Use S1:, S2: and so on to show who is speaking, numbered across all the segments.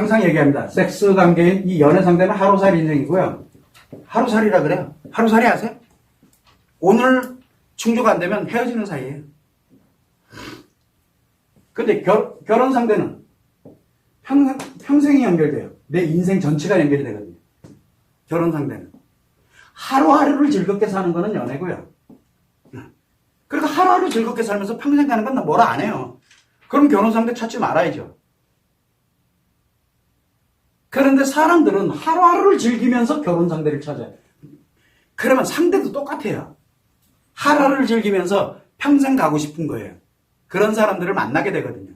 S1: 항상 얘기합니다. 섹스 관계인 이 연애 상대는 하루살이 인생이고요. 하루살이라 그래요. 하루살이 아세요? 오늘 충족 안 되면 헤어지는 사이에요. 근데 결, 결혼 상대는 평생, 평생이 연결돼요. 내 인생 전체가 연결이 되거든요. 결혼 상대는. 하루하루를 즐겁게 사는 거는 연애고요. 그러니까 하루하루 즐겁게 살면서 평생 가는 건나 뭐라 안 해요. 그럼 결혼 상대 찾지 말아야죠. 그런데 사람들은 하루하루를 즐기면서 결혼 상대를 찾아요. 그러면 상대도 똑같아요. 하루하루를 즐기면서 평생 가고 싶은 거예요. 그런 사람들을 만나게 되거든요.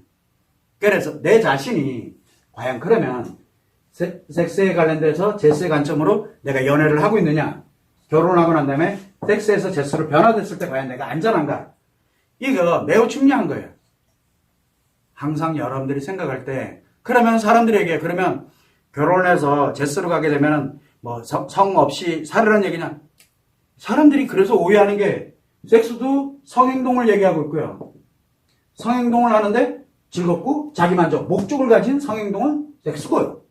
S1: 그래서 내 자신이 과연 그러면 세- 섹스에 관련돼서 제스의 관점으로 내가 연애를 하고 있느냐? 결혼하고 난 다음에 섹스에서 제스로 변화됐을 때 과연 내가 안전한가? 이거 매우 중요한 거예요. 항상 여러분들이 생각할 때 그러면 사람들에게 그러면 결혼해서 제스로 가게 되면 뭐성 없이 살으라는 얘기냐? 사람들이 그래서 오해하는 게 섹스도 성행동을 얘기하고 있고요. 성행동을 하는데 즐겁고 자기 만족, 목적을 가진 성행동은 섹스고요.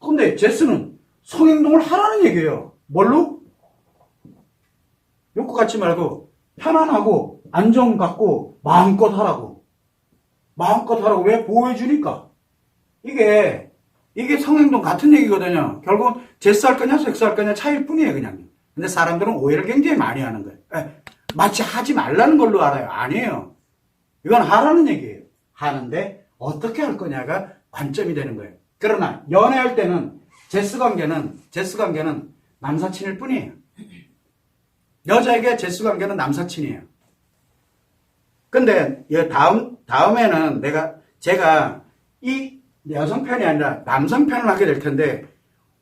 S1: 근데 제스는 성행동을 하라는 얘기예요. 뭘로? 욕구 갖지 말고 편안하고 안정 갖고 마음껏 하라고. 마음껏 하라고 왜 보호해주니까? 이게 이게 성행동 같은 얘기거든요. 결국 제스 할 거냐 섹스 할 거냐 차이일 뿐이에요 그냥. 근데 사람들은 오해를 굉장히 많이 하는 거예요. 에, 마치 하지 말라는 걸로 알아요. 아니에요. 이건 하라는 얘기예요. 하는데 어떻게 할 거냐가 관점이 되는 거예요. 그러나 연애할 때는 제스 관계는 제스 관계는 남사친일 뿐이에요. 여자에게 제스 관계는 남사친이에요. 근데 이 다음 다음에는 내가 제가 이 여성 편이 아니라 남성 편을 하게 될 텐데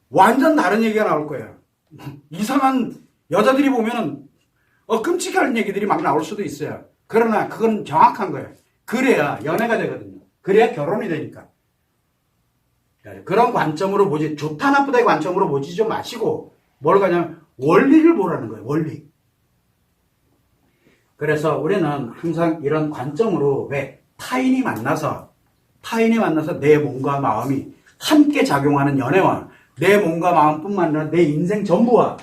S1: 완전 다른 얘기가 나올 거예요. 이상한 여자들이 보면은 어, 끔찍한 얘기들이 막 나올 수도 있어요. 그러나 그건 정확한 거예요. 그래야 연애가 되거든요. 그래야 결혼이 되니까. 그런 관점으로 보지, 좋다 나쁘다의 관점으로 보지 좀 마시고, 뭘 가냐면, 원리를 보라는 거예요, 원리. 그래서 우리는 항상 이런 관점으로, 왜, 타인이 만나서, 타인이 만나서 내 몸과 마음이 함께 작용하는 연애와 내 몸과 마음뿐만 아니라 내 인생 전부와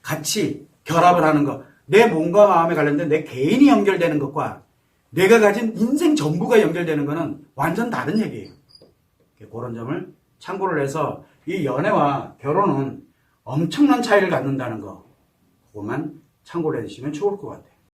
S1: 같이 결합을 하는 것, 내 몸과 마음에 관련된 내 개인이 연결되는 것과 내가 가진 인생 전부가 연결되는 것은 완전 다른 얘기예요. 그런 점을 참고를 해서 이 연애와 결혼은 엄청난 차이를 갖는다는 거, 그것만 참고를 해주시면 좋을 것 같아요.